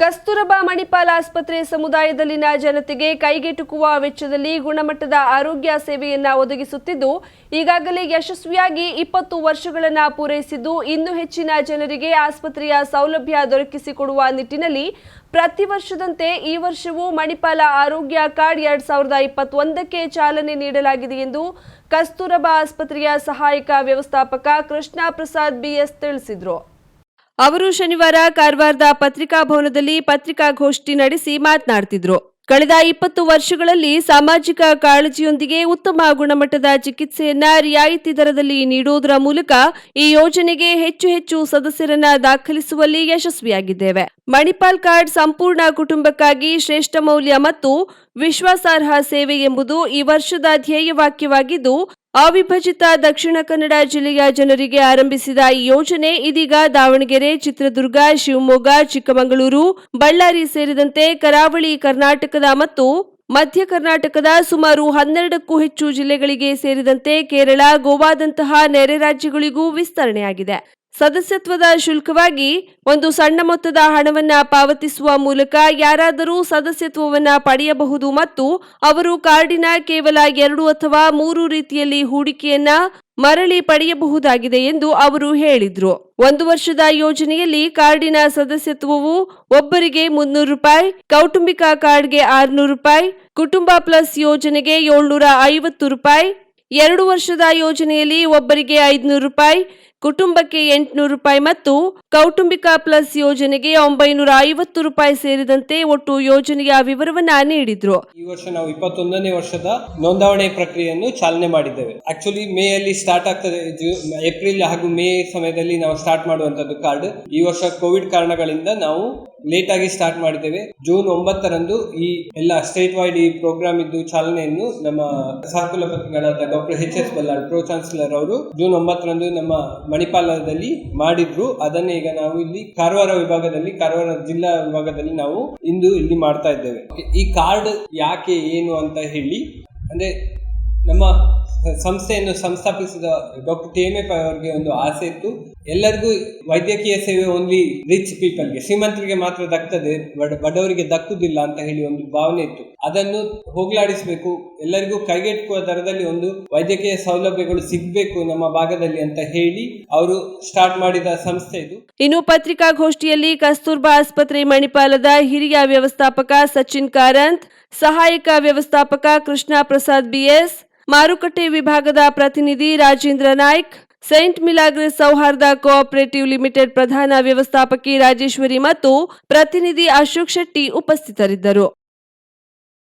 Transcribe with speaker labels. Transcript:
Speaker 1: ಕಸ್ತೂರಬಾ ಮಣಿಪಾಲ್ ಆಸ್ಪತ್ರೆ ಸಮುದಾಯದಲ್ಲಿನ ಜನತೆಗೆ ಕೈಗೆಟುಕುವ ವೆಚ್ಚದಲ್ಲಿ ಗುಣಮಟ್ಟದ ಆರೋಗ್ಯ ಸೇವೆಯನ್ನ ಒದಗಿಸುತ್ತಿದ್ದು, ಈಗಾಗಲೇ ಯಶಸ್ವಿಯಾಗಿ ಇಪ್ಪತ್ತು ವರ್ಷಗಳನ್ನು ಪೂರೈಸಿದ್ದು, ಇನ್ನೂ ಹೆಚ್ಚಿನ ಜನರಿಗೆ ಆಸ್ಪತ್ರೆಯ ಸೌಲಭ್ಯ ದೊರಕಿಸಿಕೊಡುವ ನಿಟ್ಟಿನಲ್ಲಿ ಪ್ರತಿ ವರ್ಷದಂತೆ ಈ ವರ್ಷವೂ ಮಣಿಪಾಲ ಆರೋಗ್ಯ ಕಾರ್ಡ್ ಎರಡ್ ಸಾವಿರದ ಇಪ್ಪತ್ತೊಂದಕ್ಕೆ ಚಾಲನೆ ನೀಡಲಾಗಿದೆ ಎಂದು ಕಸ್ತೂರಬಾ ಆಸ್ಪತ್ರೆಯ ಸಹಾಯಕ ವ್ಯವಸ್ಥಾಪಕ ಕೃಷ್ಣ ಪ್ರಸಾದ್ ಬಿಎಸ್ ತಿಳಿಸಿದರು. ಅವರು ಶನಿವಾರ ಕಾರವಾರದ ಪತ್ರಿಕಾ ಭವನದಲ್ಲಿ ಪತ್ರಿಕಾಗೋಷ್ಠಿ ನಡೆಸಿ ಮಾತನಾಡ್ತಿದ್ರು. ಕಳೆದ ಇಪ್ಪತ್ತು ವರ್ಷಗಳಲ್ಲಿ ಸಾಮಾಜಿಕ ಕಾಳಜಿಯೊಂದಿಗೆ ಉತ್ತಮ ಗುಣಮಟ್ಟದ ಚಿಕಿತ್ಸೆಯನ್ನ ರಿಯಾಯಿತಿ ದರದಲ್ಲಿ ನೀಡುವುದರ ಮೂಲಕ ಈ ಯೋಜನೆಗೆ ಹೆಚ್ಚು ಹೆಚ್ಚು ಸದಸ್ಯರನ್ನ ದಾಖಲಿಸುವಲ್ಲಿ ಯಶಸ್ವಿಯಾಗಿದ್ದೇವೆ. ಮಣಿಪಾಲ್ ಕಾರ್ಡ್ ಸಂಪೂರ್ಣ ಕುಟುಂಬಕ್ಕಾಗಿ ಶ್ರೇಷ್ಠ ಮೌಲ್ಯ ಮತ್ತು ವಿಶ್ವಾಸಾರ್ಹ ಸೇವೆ ಎಂಬುದು ಈ ವರ್ಷದ ಧ್ಯೇಯವಾಕ್ಯವಾಗಿದ್ದು ಅವಿಭಜಿತ ದಕ್ಷಿಣ ಕನ್ನಡ ಜಿಲ್ಲೆಯ ಜನರಿಗೆ ಆರಂಭಿಸಿದ ಈ ಯೋಜನೆ ಇದೀಗ ದಾವಣಗೆರೆ, ಚಿತ್ರದುರ್ಗ, ಶಿವಮೊಗ್ಗ, ಚಿಕ್ಕಮಗಳೂರು, ಬಳ್ಳಾರಿ ಸೇರಿದಂತೆ ಕರಾವಳಿ ಕರ್ನಾಟಕದ ಮತ್ತು ಮಧ್ಯ ಕರ್ನಾಟಕದ ಸುಮಾರು ಹನ್ನೆರಡಕ್ಕೂ ಹೆಚ್ಚು ಜಿಲ್ಲೆಗಳಿಗೆ ಸೇರಿದಂತೆ ಕೇರಳ, ಗೋವಾದಂತಹ ನೆರೆ ರಾಜ್ಯಗಳಿಗೂ ವಿಸ್ತರಣೆಯಾಗಿದೆ. ಸದಸ್ಯತ್ವದ ಶುಲ್ಕವಾಗಿ ಒಂದು ಸಣ್ಣ ಮೊತ್ತದ ಹಣವನ್ನ ಪಾವತಿಸುವ ಮೂಲಕ ಯಾರಾದರೂ ಸದಸ್ಯತ್ವವನ್ನ ಪಡೆಯಬಹುದು ಮತ್ತು ಅವರು ಕಾರ್ಡಿನ ಕೇವಲ ಎರಡು ಅಥವಾ ಮೂರು ರೀತಿಯಲ್ಲಿ ಹೂಡಿಕೆಯನ್ನ ಮರಳಿ ಪಡೆಯಬಹುದಾಗಿದೆ ಎಂದು ಅವರು ಹೇಳಿದ್ರು. ಒಂದು ವರ್ಷದ ಯೋಜನೆಯಲ್ಲಿ ಕಾರ್ಡಿನ ಸದಸ್ಯತ್ವವು ಒಬ್ಬರಿಗೆ ಮುನ್ನೂರು ರೂಪಾಯಿ, ಕೌಟುಂಬಿಕ ಕಾರ್ಡ್ಗೆ ಆರ್ನೂರು ರೂಪಾಯಿ, ಕುಟುಂಬ ಪ್ಲಸ್ ಯೋಜನೆಗೆ ಏಳ್ನೂರ ಐವತ್ತು ರೂಪಾಯಿ, ಎರಡು ವರ್ಷದ ಯೋಜನೆಯಲ್ಲಿ ಒಬ್ಬರಿಗೆ ಐದುನೂರು ರೂಪಾಯಿ ಕುಟುಂಬಕ್ಕೆ ಎಂಟುನೂರು ರೂಪಾಯಿ ಮತ್ತು ಕೌಟುಂಬಿಕ ಪ್ಲಸ್ ಯೋಜನೆಗೆ ಒಂಬೈನೂರ ಐವತ್ತು ರೂಪಾಯಿ ಸೇರಿದಂತೆ ಒಟ್ಟು ಯೋಜನೆಯ ವಿವರವನ್ನ ನೀಡಿದ್ರು.
Speaker 2: ಈ ವರ್ಷ ನಾವು ಇಪ್ಪತ್ತೊಂದನೇ ವರ್ಷದ ನೋಂದಾವಣೆ ಪ್ರಕ್ರಿಯೆಯನ್ನು ಚಾಲನೆ ಮಾಡಿದ್ದೇವೆ. ಆಕ್ಚುಲಿ ಮೇ ಅಲ್ಲಿ ಸ್ಟಾರ್ಟ್ ಆಗ್ತದೆ ಏಪ್ರಿಲ್ ಹಾಗೂ ಮೇ ಸಮಯದಲ್ಲಿ ನಾವು ಸ್ಟಾರ್ಟ್ ಮಾಡುವಂತದ್ದು ಕಾರ್ಡ್ ಈ ವರ್ಷ ಕೋವಿಡ್ ಕಾರಣಗಳಿಂದ ನಾವು ಲೇಟ್ ಆಗಿ ಸ್ಟಾರ್ಟ್ ಮಾಡಿದ್ದೇವೆ. ಜೂನ್ ಒಂಬತ್ತರಂದು ಈ ಎಲ್ಲ ಸ್ಟೇಟ್ ವೈಡ್ ಈ ಪ್ರೋಗ್ರಾಮ್ ಇದ್ದು ಚಾಲನೆಯನ್ನು ನಮ್ಮ ಸಹಕುಲಪತಿಗಳಾದ doctor H S Ballal pro chancellor ಅವರು ಜೂನ್ ಒಂಬತ್ತರಂದು ನಮ್ಮ ಮಣಿಪಾಲದಲ್ಲಿ ಮಾಡಿದ್ರು. ಅದನ್ನೇ ಈಗ ನಾವು ಇಲ್ಲಿ ಕಾರವಾರ ವಿಭಾಗದಲ್ಲಿ, ಕಾರವಾರ ಜಿಲ್ಲಾ ವಿಭಾಗದಲ್ಲಿ ನಾವು ಇಂದು ಇಲ್ಲಿ ಮಾಡ್ತಾ ಇದ್ದೇವೆ. ಈ ಕಾರ್ಡ್ ಯಾಕೆ ಏನು ಅಂತ ಹೇಳಿ, ಅಂದ್ರೆ ನಮ್ಮ ಸಂಸ್ಥೆಯನ್ನು ಸಂಸ್ಥಾಪಿಸಿದ doctor T M A Pai ಅವರಿಗೆ ಒಂದು ಆಸೆ ಇತ್ತು. ಎಲ್ಲರಿಗೂ ವೈದ್ಯಕೀಯ ಸೇವೆ ಓನ್ಲಿ ರಿಚ್ ಪೀಪಲ್ಗೆ ಶ್ರೀಮಂತರಿಗೆ ಮಾತ್ರ ದಕ್ಕದೆ ಬಡ- ಬಡವರಿಗೆ ದಕ್ಕುದಿಲ್ಲ ಅಂತ ಹೇಳಿ ಒಂದು ಭಾವನೆ ಇತ್ತು. ಅದನ್ನು ಹೋಗ್ಲಾಡಿಸಬೇಕು, ಎಲ್ಲರಿಗೂ ಕೈಗೆಟುಕುವ ದರದಲ್ಲಿ ಒಂದು ವೈದ್ಯಕೀಯ ಸೌಲಭ್ಯಗಳು ಸಿಗಬೇಕು ನಮ್ಮ ಭಾಗದಲ್ಲಿ ಅಂತ ಹೇಳಿ ಅವರು ಸ್ಟಾರ್ಟ್ ಮಾಡಿದ ಸಂಸ್ಥೆ ಇದು.
Speaker 1: ಇನ್ನು ಪತ್ರಿಕಾಗೋಷ್ಠಿಯಲ್ಲಿ ಕಸ್ತೂರ್ಬಾ ಆಸ್ಪತ್ರೆ ಮಣಿಪಾಲದ ಹಿರಿಯ ವ್ಯವಸ್ಥಾಪಕ ಸಚಿನ್ ಕಾರಂತ್, ಸಹಾಯಕ ವ್ಯವಸ್ಥಾಪಕ ಕೃಷ್ಣ ಪ್ರಸಾದ್ ಬಿಎಸ್ ಮಾರುಕಟ್ಟೆ ವಿಭಾಗದ ಪ್ರತಿನಿಧಿ ರಾಜೇಂದ್ರ ನಾಯ್ಕ್, ಸೈಂಟ್ ಮಿಲಾಗ್ರೆಸ್ ಸೌಹಾರ್ದ ಕೋಆಪರೇಟಿವ್ ಲಿಮಿಟೆಡ್ ಪ್ರಧಾನ ವ್ಯವಸ್ಥಾಪಕಿ ರಾಜೇಶ್ವರಿ ಮತ್ತು ಪ್ರತಿನಿಧಿ ಅಶೋಕ್ ಶೆಟ್ಟಿ ಉಪಸ್ಥಿತರಿದ್ದರು.